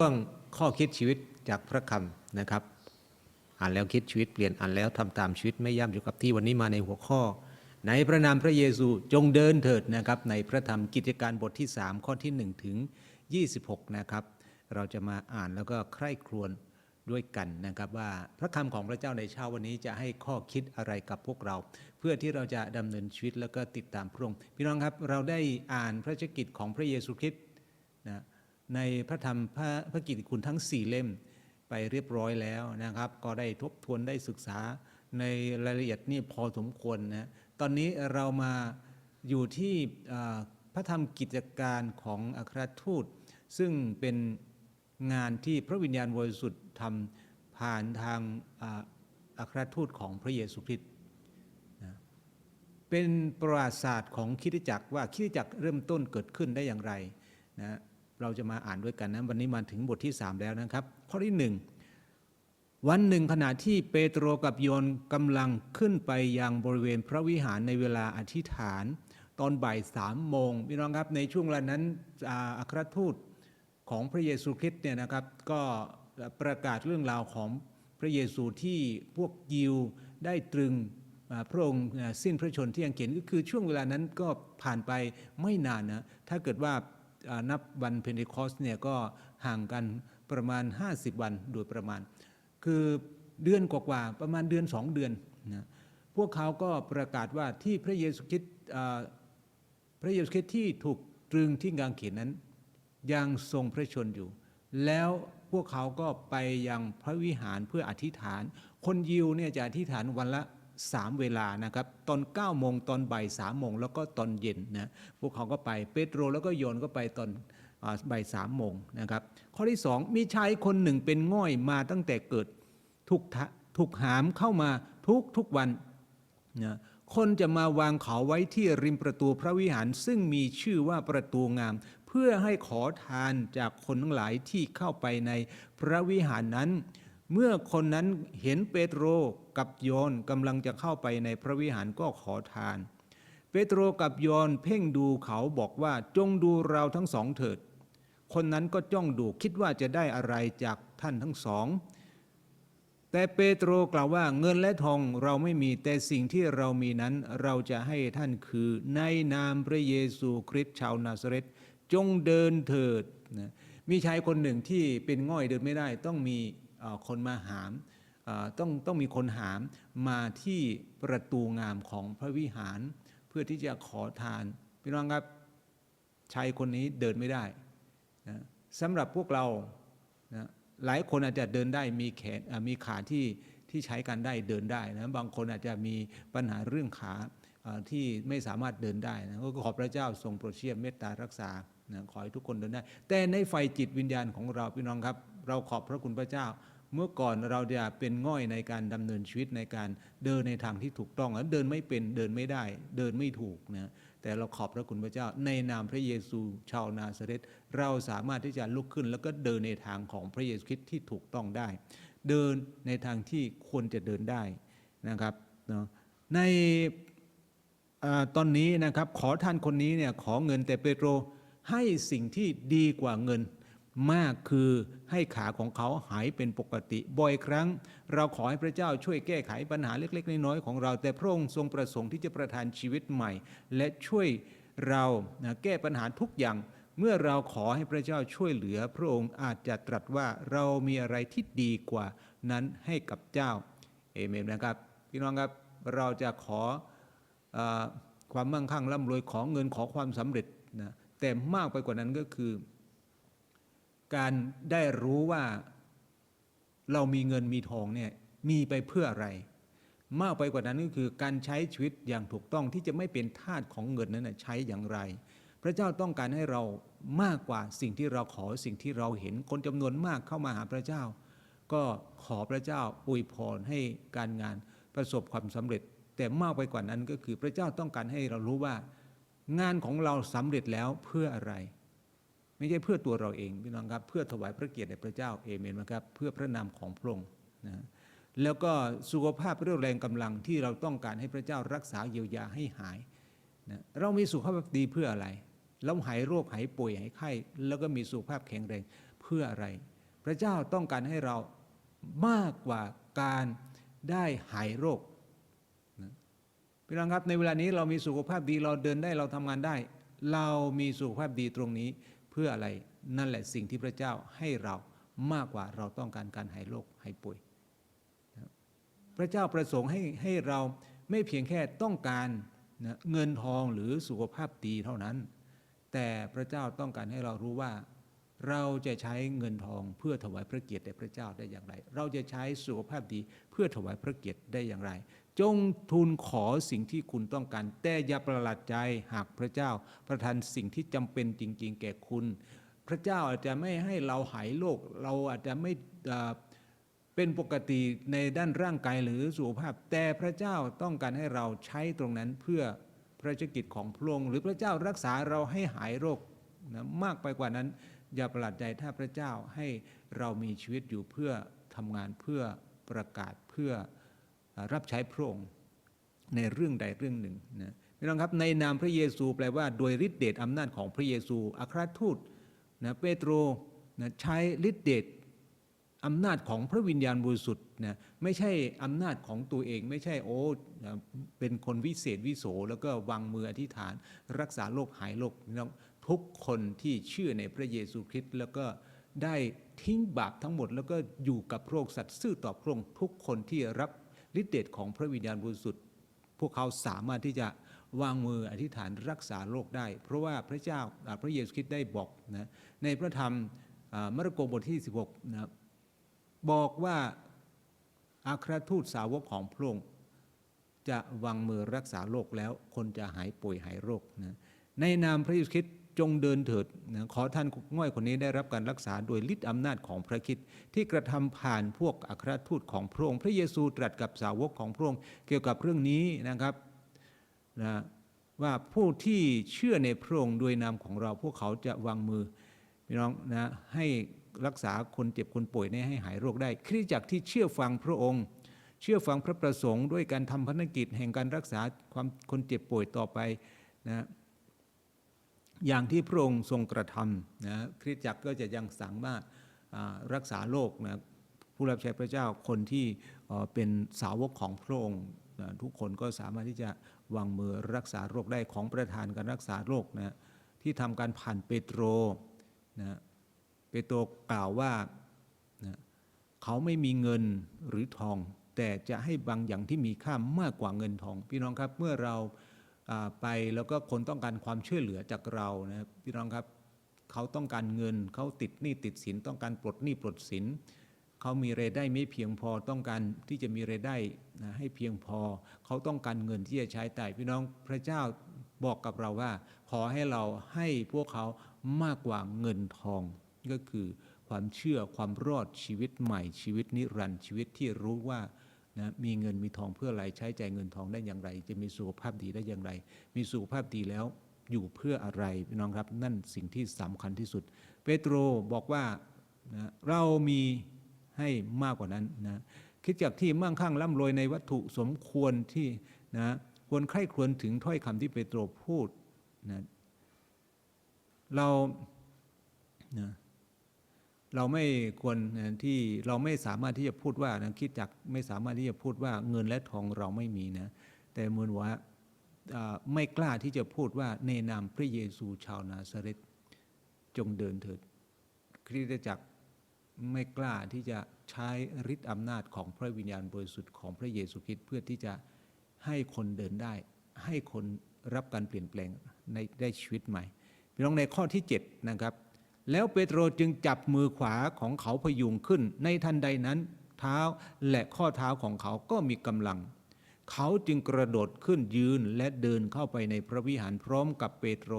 เรื่องข้อคิดชีวิตจากพระคำนะครับ อ่านแล้วคิดชีวิตเปลี่ยนอ่านแล้วทำตามชีวิตไม่ย่ำอยู่กับที่วันนี้มาในหัวข้อ ในพระนามพระเยซูจงเดินเถิดนะครับในพระธรรมกิจการบทที่ 3 ข้อที่ 1 ถึง 26 นะครับ เราจะมาอ่านแล้วก็ใคร่ครวญด้วยกันนะครับว่าพระคำของพระเจ้าในเช้าวันนี้จะให้ข้อคิดอะไรกับพวกเรา เพื่อที่เราจะดำเนินชีวิตแล้วก็ติดตามพระองค์พี่น้องครับเราได้อ่านพระชกิจของพระเยซูคริสต์นะ ในพระธรรมพระพระกิติคุณทั้ง 4 เล่มไปเรียบร้อยแล้วนะครับ ก็ได้ทบทวนได้ศึกษาในรายละเอียดนี่พอสมควรนะตอนนี้เรามาอยู่ที่พระธรรมกิจการของอัครทูต ซึ่งเป็นงานที่พระวิญญาณบริสุทธิ์ทำผ่านทางอัครทูตของพระเยซูคริสต์เป็นประวัติศาสตร์ของคริสตจักรว่าคริสตจักรเริ่มต้นเกิดขึ้นได้อย่างไรนะ เราจะมาอ่านด้วยกันนะวันนี้มาถึงบทที่ 3 แล้วนะครับ ข้อที่ 1 วันหนึ่งขณะที่เปโตรกับโยนกำลังขึ้นไปยังบริเวณพระวิหารในเวลาอธิษฐาน ตอนบ่ายสามโมงพี่น้องครับในช่วงเวลานั้นอัครทูตของพระเยซูคริสต์เนี่ยนะครับก็ประกาศเรื่องราวของพระเยซูที่พวกยิวได้ตรึงพระองค์สิ้นพระชนที่ยังเขียนก็คือช่วงเวลานั้นก็ผ่านไปไม่นานนะถ้าเกิดว่า นับวันเพนเทคอสเนี่ยก็ห่างกันประมาณ 50 วันโดยประมาณ คือเดือนกว่าๆประมาณเดือน 2 เดือนนะพวกเขาก็ประกาศว่าที่พระเยซูคริสต์พระเยซูคริสต์ที่ถูกตรึงที่กางเขนนั้น ยังทรงพระชนอยู่ แล้วพวกเขาก็ไปยังพระวิหารเพื่ออธิษฐาน คนยิวเนี่ยจะอธิษฐานวันละ สามเวลานะครับ ตอน9ก้าโมงตอนบ่ายสามโมงแล้วก็ตอนเย็นนะพวกเขาก็ไปเปโตรแล้วก็โยนก็ไปตอนบ่ายสามโมงนะครับ ข้อที่สองมีชายคนหนึ่งเป็นง่อยมาตั้งแต่เกิดถูกทะถูกหามเข้ามาทุกทุกวันนะคนจะมาวางเขาไว้ที่ริมประตูพระวิหารซึ่งมีชื่อว่าประตูงาม เพื่อให้ขอทานจากคนทั้งหลายที่เข้าไปในพระวิหารนั้น เมื่อคนนั้นเห็นเปโตรกับโยนกำลังจะเข้าไปในพระวิหารก็ขอทาน เปโตรกับโยนเพ่งดูเขาบอกว่าจงดูเราทั้งสองเถิด คนนั้นก็จ้องดูคิดว่าจะได้อะไรจากท่านทั้งสอง แต่เปโตรกล่าวว่าเงินและทองเราไม่มีแต่สิ่งที่เรามีนั้นเราจะให้ท่านคือในนามพระเยซูคริสต์ชาวนาซาเรตจงเดินเถิดนะมีชายคนหนึ่งที่เป็นง่อยเดินไม่ได้ต้องมี คนมาหามต้องต้องมีคนหามมาที่ประตูงามของพระวิหาร เพื่อที่จะขอทานพี่น้องครับชายคนนี้เดินไม่ได้นะสำหรับพวกเรานะหลายคนอาจจะเดินได้มีแขนมีขาที่ที่ใช้การได้เดินได้นะบางคนอาจจะมีปัญหาเรื่องขาอ่าที่ไม่สามารถเดินได้นะก็ขอพระเจ้าทรงโปรดเชี่ยมเมตตารักษานะขอให้ทุกคนเดินได้ แต่ในไฟจิตวิญญาณของเราพี่น้องครับ เราขอบพระคุณพระเจ้า เมื่อก่อนเราจะเป็นง่อยในการดำเนินชีวิตในการเดินในทางที่ถูกต้องแล้วเดินไม่เป็นเดินไม่ได้ เดินไม่ถูกนะแต่เราขอบพระคุณพระเจ้า ในนามพระเยซูชาวนาซาเรตเราสามารถที่จะลุกขึ้น แล้วก็เดินในทางของพระเยซูคริสต์ที่ถูกต้องได้ เดินในทางที่ควรจะเดินได้นะครับเนาะในอตอนนี้นะครับขอท่านคนนี้เนี่ยขอเงินแต่เปโตรให้สิ่งที่ดีกว่าเงิน มากคือให้ขาของเขาหายเป็นปกติ บ่อยครั้ง เราขอให้พระเจ้าช่วยแก้ไขปัญหาเล็ก ๆ น้อยๆของเรา แต่พระองค์ทรงประสงค์ที่จะประทานชีวิตใหม่ และช่วยเราแก้ปัญหาทุกอย่าง เมื่อเราขอให้พระเจ้าช่วยเหลือ พระองค์อาจจะตรัสว่าเรามีอะไรที่ดีกว่านั้นให้กับเจ้าเอเมนนะครับพี่น้องครับเราจะขอออความมั่งคั่งร่ำรวยขอเงินขอความสำเร็จนะแต่มากไปกว่านั้นก็คือ การได้รู้ว่าเรามีเงินมีทองเนี่ยมีไปเพื่ออะไร มากไปกว่านั้นก็คือการใช้ชีวิตอย่างถูกต้องที่จะไม่เป็นทาสของเงินนั้นใช้อย่างไร พระเจ้าต้องการให้เรามากกว่าสิ่งที่เราขอสิ่งที่เราเห็นคนจำนวนมากเข้ามาหาพระเจ้า ก็ขอพระเจ้าอวยพรให้การงานประสบความสำเร็จ แต่มากไปกว่านั้นก็คือพระเจ้าต้องการให้เรารู้ว่า งานของเราสำเร็จแล้วเพื่ออะไร ไม่ใช่เพื่อตัวเราเองพี่น้องครับ เพื่อถวายพระเกียรติแด่พระเจ้าเอเมนนะครับ เพื่อพระนามของพระองค์นะแล้วก็สุขภาพเรี่ยวแรงกำลังที่เราต้องการให้พระเจ้ารักษาเยียวยาให้หายนะเรามีสุขภาพดีเพื่ออะไร เราหายโรคหายป่วยหายไข้ แล้วก็มีสุขภาพแข็งแรงเพื่ออะไร พระเจ้าต้องการให้เรามากกว่าการได้หายโรคนะพี่น้องครับในเวลานี้เรามีสุขภาพดีเราเดินได้เราทำงานได้ เรามีสุขภาพดีตรงนี้ พื่ออะไรนั่นแหละสิ่งที่พระเจ้าให้เรามากกว่าเราต้องการการหายโรคหายป่วย พระเจ้าประสงค์ให้ให้เราไม่เพียงแค่ต้องการนะเงินทองหรือสุขภาพดีเท่านั้น แต่พระเจ้าต้องการให้เรารู้ว่า เราจะใช้เงินทองเพื่อถวายพระเกียรติแด่พระเจ้าได้อย่างไร เราจะใช้สุขภาพดีเพื่อถวายพระเกียรติได้อย่างไร จงทูลขอสิ่งที่คุณต้องการ แต่อย่าประหลาดใจหากพระเจ้า ประทานสิ่งที่จำเป็นจริง ๆ แก่คุณ พระเจ้าอาจจะไม่ให้เราหายโรคเราอาจจะไม่เป็นปกติในด้านร่างกายหรือสุขภาพ แต่พระเจ้าต้องการให้เราใช้ตรงนั้นเพื่อพระราชกิจของพระองค์หรือพระเจ้ารักษาเราให้หายโรคนะมากไปกว่านั้น อย่าประหลาดใจถ้าพระเจ้าให้เรามีชีวิตอยู่เพื่อทำงานเพื่อประกาศเพื่อ รับใช้พระองค์ในเรื่องใดเรื่องหนึ่งนะพี่น้องครับในนามพระเยซูแปลว่าโดยฤทธิเดชอำนาจของพระเยซูอัครทูตนะเปโตรนะใช้ฤทธิเดชอำนาจของพระวิญญาณบริสุทธิ์นะไม่ใช่อำนาจของตัวเอง ไม่ใช่โอ้เป็นคนวิเศษวิโส แล้วก็วางมืออธิษฐาน รักษาโรคหายโรคพี่น้องทุกคนที่เชื่อในพระเยซูคริสต์แล้วก็ได้ทิ้งบาปทั้งหมด แล้วก็อยู่กับพระองค์สัตย์ซื่อต่อพระองค์ทุกคนที่รับ ฤทธิเดชของพระวิญญาณบริสุทธิ์ พวกเขาสามารถที่จะวางมืออธิษฐานรักษาโรคได้ เพราะว่าพระเจ้าพระเยซูคริสต์ได้บอกนะในพระธรรมมาระโกบทที่ 16นะบอกว่าอาครทูตสาวกของพระองค์จะวางมือรักษาโรคแล้วคนจะหายป่วยหายโรคนะในนามพระเยซูคริสต์ จงเดินเถิดขอท่านง่อยคนนี้ได้รับการรักษาโดยฤทธิอำนาจของพระคิดที่กระทำผ่านพวกอัครทูตของพระองค์พระเยซูตรัสกับสาวกของพระองค์เกี่ยวกับเรื่องนี้นะครับนะว่าผู้ที่เชื่อในพระองค์โดยนามของเราพวกเขาจะวางมือพี่น้องนะให้รักษาคนเจ็บคนป่วยนี้ให้หายโรคได้คริสตจักรที่เชื่อฟังพระองค์ เชื่อฟังพระประสงค์ ด้วยการทำภารกิจแห่งการรักษาความคนเจ็บป่วยต่อไปนะ อย่างที่พระองค์ทรงกระทำนะคริสตจักรก็จะยังสามารถอ่ารักษาโรคนะผู้รับใช้พระเจ้าคนที่เป็นสาวกของพระองค์นะทุกคนก็สามารถที่จะวางมือรักษาโรคได้ของประธานการรักษาโรคนะที่ทำการผ่านเปโตรนะเปโตรกล่าวว่านะเขาไม่มีเงินหรือทอง แต่จะให้บางอย่างที่มีค่ามากกว่าเงินทอง พี่น้องครับเมื่อเรา ไปแล้วก็คนต้องการความช่วยเหลือจากเรานะพี่น้องครับเขาต้องการเงินเขาติดหนี้ติดสินต้องการปลดหนี้ปลดสินเขามีรายได้ไม่เพียงพอต้องการที่จะมีรายได้นะให้เพียงพอ เขาต้องการเงินที่จะใช้แต่พี่น้องพระเจ้าบอกกับเราว่า ขอให้เราให้พวกเขามากกว่าเงินทอง ก็คือความเชื่อความรอดชีวิตใหม่ชีวิตนิรันดร์ชีวิตที่รู้ว่า นะมีเงินมีทองเพื่ออะไรใช้ใจายเงินทองได้อย่างไร จะมีสุขภาพดีได้อย่างไร มีสุขภาพดีแล้วอยู่เพื่ออะไรพี่น้องครับนั่นสิ่งที่สำคัญที่สุด เปโตรบอกว่านะเรามีให้มากกว่านั้นนะคิดจากที่มั่งคั่งร่ำรวยในวัตถุสมควรที่นะควรใคร่ควญถึงถ้อยคำที่เปโตรพูดนะเรานะ เราไม่ควรที่เราไม่สามารถที่จะพูดว่านะคิดจากไม่สามารถที่จะพูดว่าเงินและทองเราไม่มีนะ แต่เหมือนว่าไม่กล้าที่จะพูดว่าในนามพระเยซูชาวนาซาเรตจงเดินเถิด คริสตจักรไม่กล้าที่จะใช้ฤทธิ์อำนาจของพระวิญญาณบริสุทธิ์ของพระเยซูคริสต์เพื่อที่จะให้คนเดินได้ ให้คนรับการเปลี่ยนแปลงในได้ชีวิตใหม่พี่น้องในข้อที่7นะครับ แล้วเปโตรจึงจับมือขวาของเขาพยุงขึ้น ในทันใดนั้นเท้าและข้อเท้าของเขาก็มีกำลัง เขาจึงกระโดดขึ้นยืนและเดินเข้าไปในพระวิหารพร้อมกับเปโตร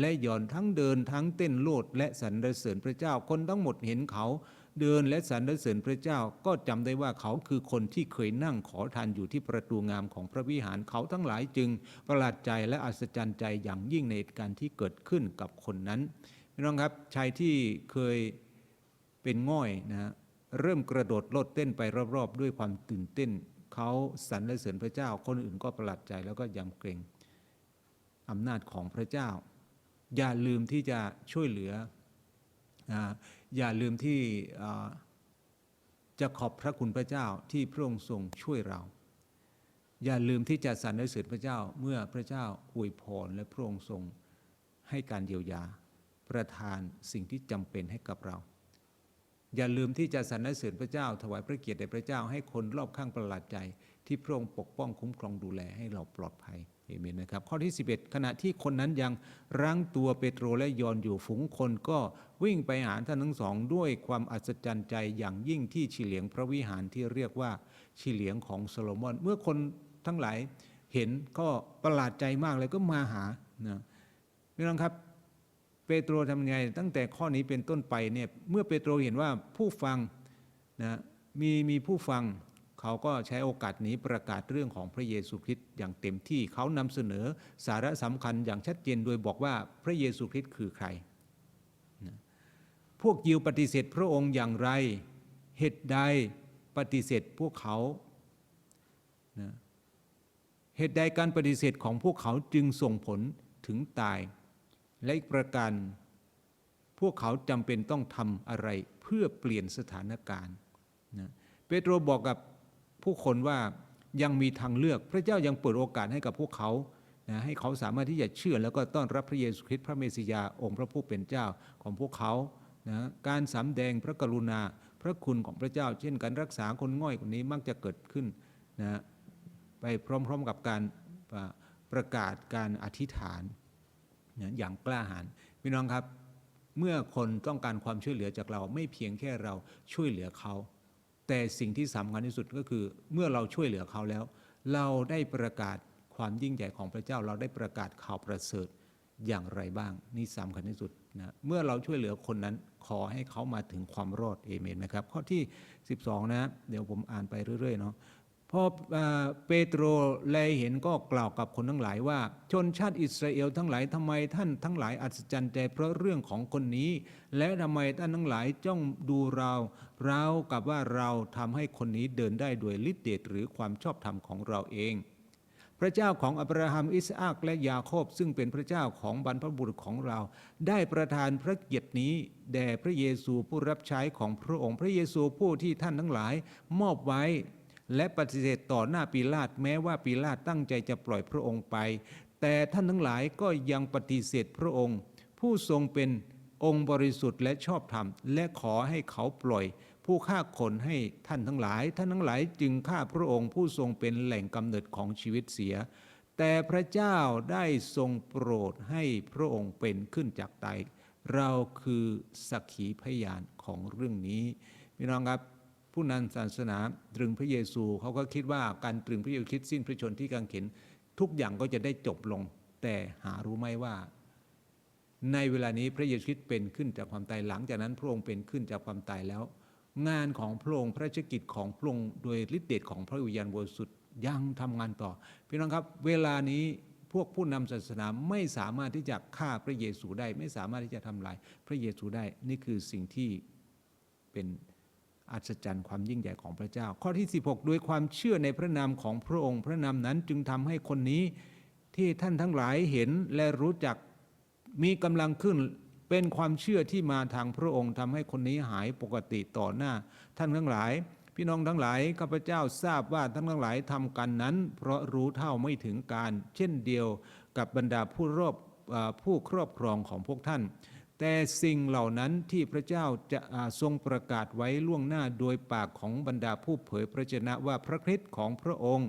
และย่อนทั้งเดินทั้งเต้นโลดและสรรเสริญพระเจ้าคนทั้งหมดเห็นเขา เดินและสรรเสริญพระเจ้าก็จำได้ว่าเขาคือคนที่เคยนั่งขอทานอยู่ที่ประตูงามของพระวิหารเขาทั้งหลายจึงประหลาดใจและอัศจรรย์ใจอย่างยิ่งในเหตุการณ์ที่เกิดขึ้นกับคนนั้น พี่น้องครับชายที่เคยเป็นง่อยนะเริ่มกระโดดโลดเต้นไปรอบๆ ด้วยความตื่นเต้น เขาสรรเสริญพระเจ้า คนอื่นก็ประหลาดใจแล้วก็ยำเกรงอำนาจของพระเจ้า อย่าลืมที่จะช่วยเหลือนะอย่าลืมที่จะขอบพระคุณพระเจ้าที่พระองค์ทรงช่วยเรา อย่าลืมที่จะสรรเสริญพระเจ้าเมื่อพระเจ้าอวยพรและพระองค์ทรงให้การเยียวยา ประทานสิ่งที่จำเป็นให้กับเรา อย่าลืมที่จะสรรเสริญพระเจ้า ถวายพระเกียรติแด่พระเจ้าให้คนรอบข้างประหลาดใจ ที่พระองค์ปกป้องคุ้มครองดูแลให้เราปลอดภัยเอเมนนะครับ ข้อที่ 11 ขณะที่คนนั้นยังรั้งตัวเปโตรและยอนอยู่ฝูงคนก็วิ่งไปหาท่านทั้งสอง ด้วยความอัศจรรย์ใจอย่างยิ่งที่ฉีเหลียงพระวิหารที่เรียกว่าฉีเหลียงของโซโลมอน เมื่อคนทั้งหลายเห็นก็ประหลาดใจมากเลยก็มาหานะพี่น้องครับ เปโตรทำไง ตั้งแต่ข้อนี้เป็นต้นไปเนี่ยเมื่อเปโตรเห็นว่าผู้ฟังนะมีมีผู้ฟังเขาก็ใช้โอกาสนี้ประกาศเรื่องของพระเยซูคริสต์อย่างเต็มที่เขานำเสนอสาระสำคัญอย่างชัดเจนโดยบอกว่าพระเยซูคริสต์คือใครนะพวกยิวปฏิเสธพระองค์อย่างไรเหตุใดปฏิเสธพวกเขานะเหตุใดการปฏิเสธของพวกเขาจึงส่งผลถึงตาย และอีกประการ พวกเขาจำเป็นต้องทำอะไรเพื่อเปลี่ยนสถานการณ์นะเปโตรบอกกับผู้คนว่ายังมีทางเลือกพระเจ้ายังเปิดโอกาสให้กับพวกเขานะให้เขาสามารถที่จะเชื่อแล้วก็ต้อนรับพระเยซูคริสต์พระเมสสิยาองค์พระผู้เป็นเจ้าของพวกเขานะการสำแดงพระกรุณาพระคุณของพระเจ้า เช่นการรักษาคนง่อยคนนี้มักจะเกิดขึ้นนะไปพร้อมๆกับการประกาศการอธิษฐาน อย่างกล้าหาญพี่น้องครับ เมื่อคนต้องการความช่วยเหลือจากเราไม่เพียงแค่เราช่วยเหลือเขา แต่สิ่งที่สำคัญที่สุดก็คือ เมื่อเราช่วยเหลือเขาแล้ว เราได้ประกาศความยิ่งใหญ่ของพระเจ้าเราได้ประกาศข่าวประเสริฐอย่างไรบ้าง นี่สำคัญที่สุดนะเมื่อเราช่วยเหลือคนนั้นขอให้เขามาถึงความรอดเอเมนนะครับ ข้อที่ 12 นะ เดี๋ยวผมอ่านไปเรื่อยๆเนาะ พอเปโตรแลเห็นก็กล่าวกับคนทั้งหลายว่า ชนชาติอิสราเอลทั้งหลายทำไมท่านทั้งหลายอัศจรรย์ใจเพราะเรื่องของคนนี้ และทำไมท่านทั้งหลายจ้องดูเราเรากับว่าเราทำให้คนนี้เดินได้ด้วยฤทธิเดชหรือความชอบธรรมของเราเอง พระเจ้าของอับราฮัมอิสอักและยาโคบซึ่งเป็นพระเจ้าของบรรพบุรุษของเรา ได้ประทานพระเกียรตินี้แด่พระเยซูผู้รับใช้ของพระองค์พระเยซูผู้ที่ท่านทั้งหลายมอบไว้ และปฏิเสธต่อหน้าปีลาตแม้ว่าปีลาตตั้งใจจะปล่อยพระองค์ไป แต่ท่านทั้งหลายก็ยังปฏิเสธพระองค์ ผู้ทรงเป็นองค์บริสุทธิ์และชอบธรรม และขอให้เขาปล่อย ผู้ฆ่าคนให้ท่านทั้งหลาย ท่านทั้งหลายจึงฆ่าพระองค์ผู้ทรงเป็นแหล่งกำเนิดของชีวิตเสีย แต่พระเจ้าได้ทรงโปรดให้พระองค์เป็นขึ้นจากตายเราคือสักขีพยานของเรื่องนี้พี่น้องครับ ผู้นำศาสนาตรึงพระเยซูเขาก็คิดว่าการตรึงพระเยซูคริสต์สิ้นพระชนที่กางเขนทุกอย่างก็จะได้จบลง แต่หารู้ไหมว่า ในเวลานี้พระเยซูคริสต์เป็นขึ้นจากความตายหลังจากนั้นพระองค์เป็นขึ้นจากความตายแล้ว งานของพระองค์พระราชกิจของพระองค์โดยฤทธิเดชของพระวิญญาณบริสุทธิ์ยังทำงานต่อพี่น้องครับ เวลานี้พวกผู้นำศาสนาไม่สามารถที่จะฆ่าพระเยซูได้ ไม่สามารถที่จะทำลายพระเยซูได้นี่คือสิ่งที่เป็น อัศจรรย์ความยิ่งใหญ่ของพระเจ้า ข้อที่ 16 ด้วยความเชื่อในพระนามของพระองค์ พระนามนั้นจึงทำให้คนนี้ที่ท่านทั้งหลายเห็นและรู้จักมีกำลังขึ้นเป็นความเชื่อที่มาทางพระองค์ทำให้คนนี้หายปกติต่อหน้า ท่านทั้งหลาย พี่น้องทั้งหลายข้าพเจ้าทราบว่าท่านทั้งหลายทำกันนั้น เพราะรู้เท่าไม่ถึงการ เช่นเดียวกับบรรดาผู้รอบผู้ครอบครองของพวกท่าน แต่สิ่งเหล่านั้นที่พระเจ้าจะาทรงประกาศไว้ล่วงหน้าโดยปากของบรรดาผู้เผยพระชนะว่าพระคริสต์ของพระองค์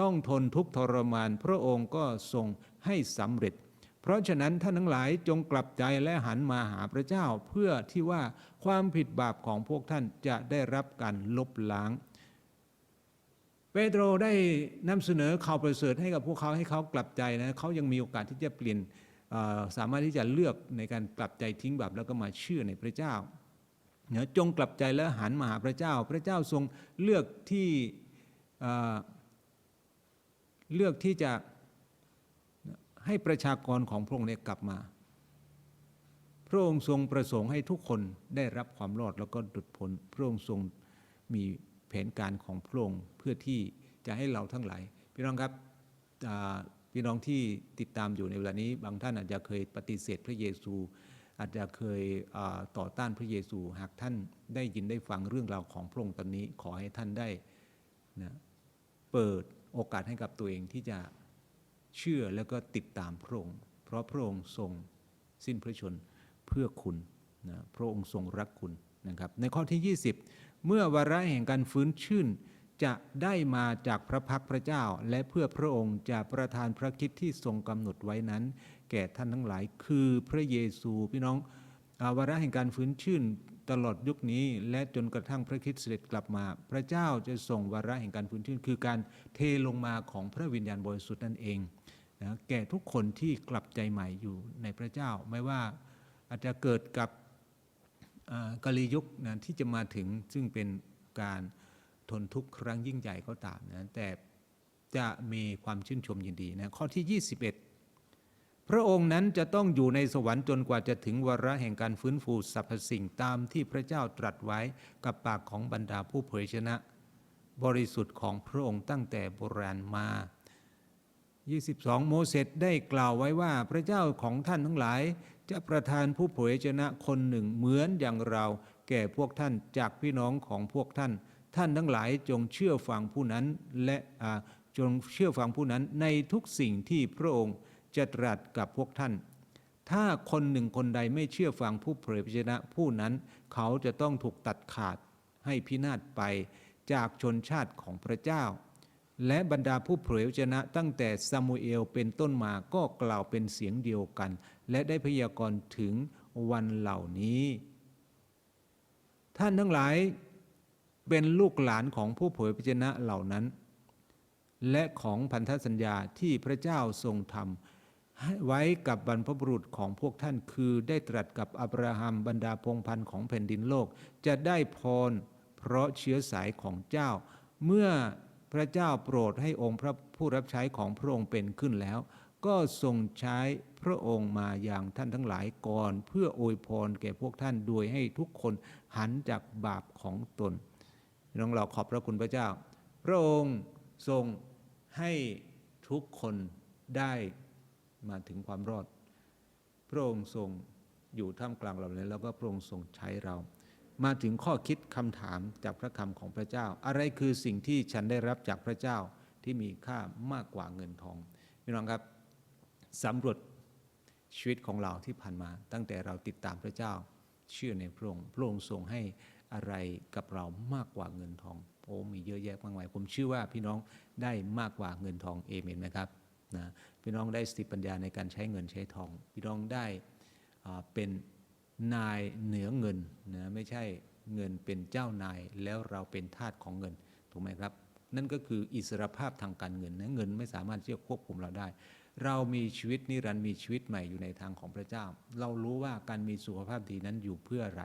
ต้องทนทุกทรมานพระองค์ก็ทรงให้สำเร็จ เพราะฉะนั้นท่านทั้งหลายจงกลับใจและหันมาหาพระเจ้าเพื่อที่ว่าความผิดบาปของพวกท่านจะได้รับการลบล้างเปโตรได้นำเสนอข่าวประเสริฐให้กับพวกเขาให้เขากลับใจนะเขายังมีโอกาสที่จะเปลี่ยน สามารถที่จะเลือกในการกลับใจทิ้งบาปแล้วก็มาเชื่อในพระเจ้าเนอะจงกลับใจและหันมาหาพระเจ้า พระเจ้าทรงเลือกที่เลือกที่จะให้ประชากรของพระองค์เนี่ยกลับมา พระองค์ทรงประสงค์ให้ทุกคนได้รับความรอดแล้วก็ดุดพ้นพระองค์ทรงมีแผนการของพระองค์เพื่อที่จะให้เราทั้งหลายพี่น้องครับ พี่น้องที่ติดตามอยู่ในเวลานี้ บางท่านอาจจะเคยปฏิเสธพระเยซู อาจจะเคยต่อต้านพระเยซู หากท่านได้ยินได้ฟังเรื่องราวของพระองค์ตอนนี้ ขอให้ท่านได้นะเปิดโอกาสให้กับตัวเองที่จะเชื่อแล้วก็ติดตามพระองค์ เพราะพระองค์ทรงสิ้นพระชนเพื่อคุณนะพระองค์ทรงรักคุณนะครับ ในข้อที่ 20 เมื่อวาระแห่งการฟื้นชื่น จะได้มาจากพระพักตร์พระเจ้า และเพื่อพระองค์จะประทานพระคิดที่ทรงกำหนดไว้นั้น แก่ท่านทั้งหลาย คือพระเยซูพี่น้องอาวาระแห่งการฟื้นชื่นตลอดยุคนี้และจนกระทั่งพระคริสต์เสด็จกลับมา พระเจ้าจะส่งวาระแห่งการฟื้นชื่น คือการเทลงมาของพระวิญญาณบริสุทธิ์นั่นเองนะแก่ทุกคนที่กลับใจใหม่อยู่ในพระเจ้า ไม่ว่าอาจจะเกิดกับกาลียุคนะที่จะมาถึงซึ่งเป็นการ ทนทุกครั้งยิ่งใหญ่ก็ตามนะแต่จะมีความชื่นชมยินดีนะข้อที่ 21 พระองค์นั้นจะต้องอยู่ในสวรรค์จนกว่าจะถึงวาระแห่งการฟื้นฟูสรรพสิ่งตามที่พระเจ้าตรัสไว้กับปากของบรรดาผู้เผยชนะ บริสุทธิ์ของพระองค์ตั้งแต่โบราณมา 22 โมเสสได้กล่าวไว้ว่าพระเจ้าของท่านทั้งหลาย จะประทานผู้เผยชนะคนหนึ่งเหมือนอย่างเรา แก่พวกท่านจากพี่น้องของพวกท่าน ท่านทั้งหลายจงเชื่อฟังผู้นั้นและจงเชื่อฟังผู้นั้นในทุกสิ่งที่พระองค์จะตรัสกับพวกท่าน ถ้าคนหนึ่งคนใดไม่เชื่อฟังผู้เผยพระชนะผู้นั้น เขาจะต้องถูกตัดขาดให้พินาศไปจากชนชาติของพระเจ้า และบรรดาผู้เผยพระชนะตั้งแต่ซามูเอลเป็นต้นมาก็กล่าวเป็นเสียงเดียวกัน และได้พยากรณ์ถึงวันเหล่านี้ ท่านทั้งหลาย เป็นลูกหลานของผู้เผยพระชนะเหล่านั้น และของพันธสัญญาที่พระเจ้าทรงทำไว้กับบรรพบุรุษของพวกท่านคือได้ตรัสกับอับราฮัมบรรดาพงพันธ์ของแผ่นดินโลก จะได้พรเพราะเชื้อสายของเจ้า เมื่อพระเจ้าโปรดให้องค์พระผู้รับใช้ของพระองค์เป็นขึ้นแล้ว ก็ทรงใช้พระองค์มาอย่างท่านทั้งหลายก่อน เพื่ออวยพรแก่พวกท่านโดยให้ทุกคนหันจากบาปของตน น้องเราขอบพระคุณพระเจ้า พระองค์ทรงให้ทุกคนได้มาถึงความรอด พระองค์ทรงอยู่ท่ามกลางเราเลยแล้วก็พระองค์ทรงใช้เรา มาถึงข้อคิดคำถามจากพระคำของพระเจ้า อะไรคือสิ่งที่ฉันได้รับจากพระเจ้าที่มีค่ามากกว่าเงินทองพี่น้องครับสำรวจชีวิตของเราที่ผ่านมา ตั้งแต่เราติดตามพระเจ้า เชื่อในพระองค์พระองค์ทรงให้ อะไรกับเรามากกว่าเงินทองโอ้มีเยอะแยะมากมายผมเชื่อว่าพี่น้องได้มากกว่าเงินทองเอเมนไหมครับนะพี่น้องได้สติปัญญาในการใช้เงินใช้ทอง พี่น้องได้เป็นนายเหนือเงินนะไม่ใช่เงินเป็นเจ้านายแล้วเราเป็นทาสของเงินถูกไหมครับ นั่นก็คืออิสรภาพทางการเงินนะเงินไม่สามารถที่จะควบคุมเราได้ เรามีชีวิตนิรันดร์มีชีวิตใหม่อยู่ในทางของพระเจ้า เรารู้ว่าการมีสุขภาพดีนั้นอยู่เพื่ออะไร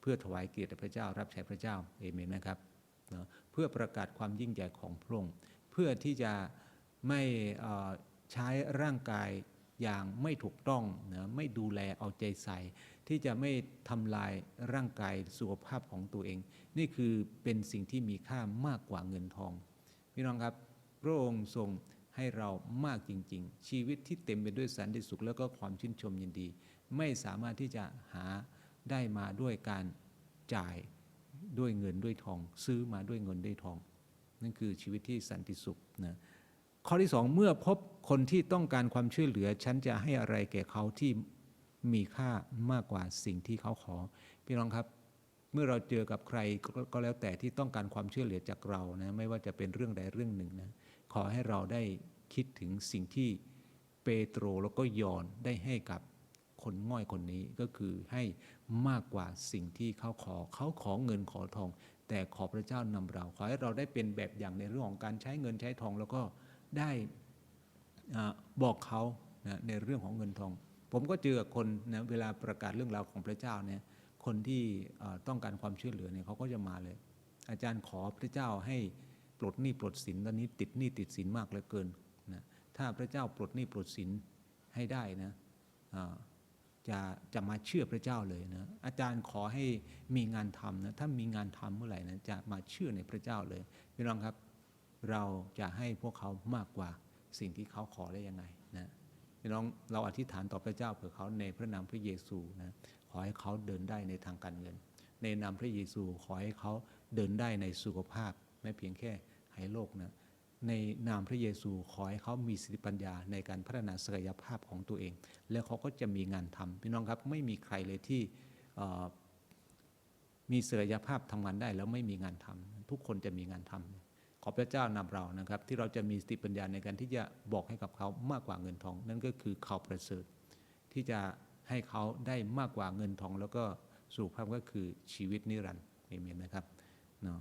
เพื่อถวายเกียรติพระเจ้า รับใช้พระเจ้าเอเมนนะครับเพื่อประกาศความยิ่งใหญ่ของพระองค์เพื่อที่จะไม่ใช้ร่างกายอย่างไม่ถูกต้องนะไม่ดูแลเอาใจใส่ ที่จะไม่ทำลายร่างกายสุขภาพของตัวเอง นี่คือเป็นสิ่งที่มีค่ามากกว่าเงินทอง พี่น้องครับพระองค์ทรงให้เรามากจริง ๆ ชีวิตที่เต็มไปด้วยสันติสุขแล้วก็ความชื่นชมยินดี ไม่สามารถที่จะหา ได้มาด้วยการจ่ายด้วยเงินด้วยทอง ซื้อมาด้วยเงินด้วยทอง นั่นคือชีวิตที่สันติสุขนะข้อที่สองเมื่อพบคนที่ต้องการความช่วยเหลือ ฉันจะให้อะไรแก่เขาที่มีค่ามากกว่าสิ่งที่เขาขอ พี่น้องครับ เมื่อเราเจอกับใครก็แล้วแต่ที่ต้องการความช่วยเหลือจากเรานะไม่ว่าจะเป็นเรื่องใดเรื่องหนึ่งนะขอให้เราได้คิดถึงสิ่งที่เปโตรแล้วก็ยอนได้ให้กับ คนง่อยคนนี้ก็คือให้มากกว่าสิ่งที่เขาขอเขาขอเงินขอทอง แต่ขอพระเจ้านำเรา ขอให้เราได้เป็นแบบอย่างในเรื่องของการใช้เงินใช้ทองแล้วก็ได้บอกเขานะในเรื่องของเงินทอง ผมก็เจอคนนะเวลาประกาศเรื่องราวของพระเจ้าเนี่ยคนที่ต้องการความช่วยเหลือเนี่ยเขาก็จะมาเลย อาจารย์ขอพระเจ้าให้ปลดหนี้ปลดสินตอนนี้ติดหนี้ติดสินมากเหลือเกินนะถ้าพระเจ้าปลดหนี้ปลดสินให้ได้นะ จะจะมาเชื่อพระเจ้าเลยนะอาจารย์ขอให้มีงานทำนะถ้ามีงานทำเมื่อไหร่นะจะมาเชื่อในพระเจ้าเลยพี่น้องครับ เราจะให้พวกเขามากกว่าสิ่งที่เขาขอได้ยังไงนะพี่น้องเราอธิษฐานต่อพระเจ้าเผื่อเขาในพระนามพระเยซูนะขอให้เขาเดินได้ในทางการเงิน ในนามพระเยซูขอให้เขาเดินได้ในสุขภาพ ไม่เพียงแค่หายโรคนะ ในนามพระเยซูขอให้เขามีสติปัญญาในการพัฒนาศักยภาพของตัวเอง แล้วเขาก็จะมีงานทำพี่น้องครับไม่มีใครเลยที่มีศักยภาพทำงานได้แล้วไม่มีงานทำทุกคนจะมีงานทำขอพระเจ้านำเรานะครับ ที่เราจะมีสติปัญญาในการที่จะบอกให้กับเขามากกว่าเงินทอง นั่นก็คือข่าวประเสริฐที่จะให้เขาได้มากกว่าเงินทอง แล้วก็สุขภาพก็คือชีวิตนิรันดร์เอเมนนะครับเนาะ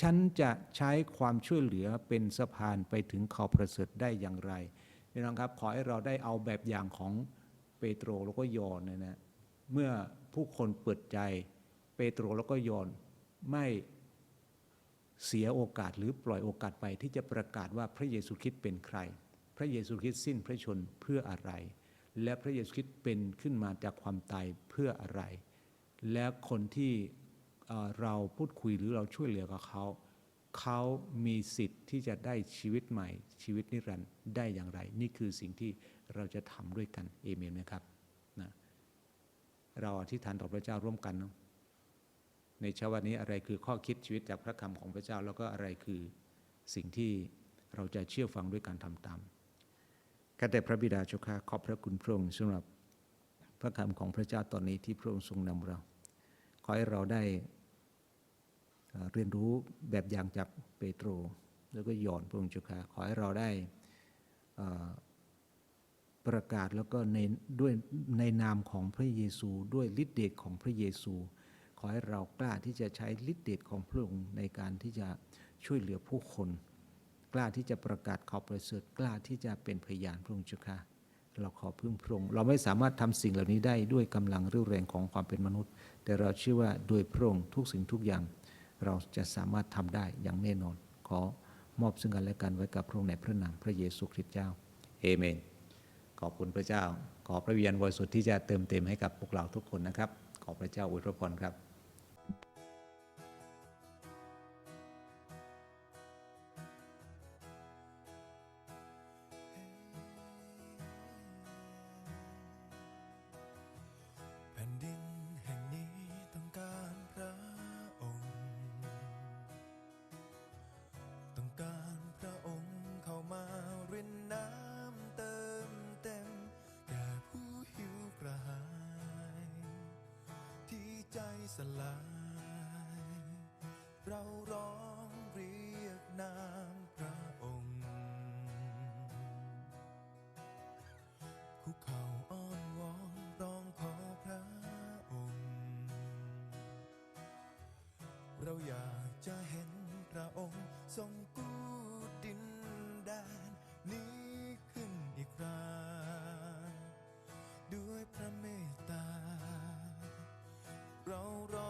ฉันจะใช้ความช่วยเหลือเป็นสะพานไปถึงข่าวประเสริฐได้อย่างไรพี่น้องครับขอให้เราได้เอาแบบอย่างของเปโตรแล้วก็ยอนเนี่ยนะเมื่อผู้คนเปิดใจเปโตรแล้วก็ยอนไม่เสียโอกาสหรือปล่อยโอกาสไปที่จะประกาศว่าพระเยซูคริสต์เป็นใคร พระเยซูคริสต์สิ้นพระชนเพื่ออะไร และพระเยซูคริสต์เป็นขึ้นมาจากความตายเพื่ออะไร และคนที่ เราพูดคุยหรือเราช่วยเหลือกับเขา เขามีสิทธิ์ที่จะได้ชีวิตใหม่ ชีวิตนิรันดร์ได้อย่างไร นี่คือสิ่งที่เราจะทำด้วยกันเอเมนไหมครับนะเราอธิษฐานต่อพระเจ้าร่วมกันเนาะในเช้าวันนี้อะไรคือข้อคิดชีวิตจากพระคำของพระเจ้า แล้วก็อะไรคือสิ่งที่เราจะเชื่อฟังด้วยการทำตามข้าแต่พระบิดาเจ้าข้าขอบพระคุณพระองค์สำหรับพระคำของพระเจ้าตอนนี้ที่พระองค์ทรงนำเรา ขอให้เราได้ เรียนรู้แบบอย่างจากเปโตร แล้วก็ยอห์นพระองค์เจ้าข้าขอให้เราได้ประกาศแล้วก็ในด้วยในนามของพระเยซูด้วยฤทธิเดชของพระเยซู ขอให้เรากล้าที่จะใช้ฤทธิเดชของพระองค์ในการที่จะช่วยเหลือผู้คน กล้าที่จะประกาศข่าวประเสริฐกล้าที่จะเป็นพยานพระองค์เจ้าค่ะเราขอพึ่งพระองค์เราไม่สามารถทำสิ่งเหล่านี้ได้ด้วยกำลังเรี่ยวแรงของความเป็นมนุษย์ แต่เราเชื่อว่าโดยพระองค์ทุกสิ่งทุกอย่าง เราจะสามารถทำได้อย่างแน่นอน ขอมอบซึ่งกันและกันไว้กับพระองค์ในพระนามพระเยซูคริสต์เจ้า เอเมน ขอบคุณพระเจ้า ขอพระวิญญาณบริสุทธิ์ที่จะเติมเต็มให้กับพวกเราทุกคนนะครับ ขอพระเจ้าอวยพรครับ เราร้องเรียกนามพระองค์คุกเข่าอ้อนวอนร้องขอพระองค์ เราอยากจะเห็นพระองค์ทรงกู้ดินแดนนี้ขึ้นอีกครั้งด้วยพระเมตตา เรารอ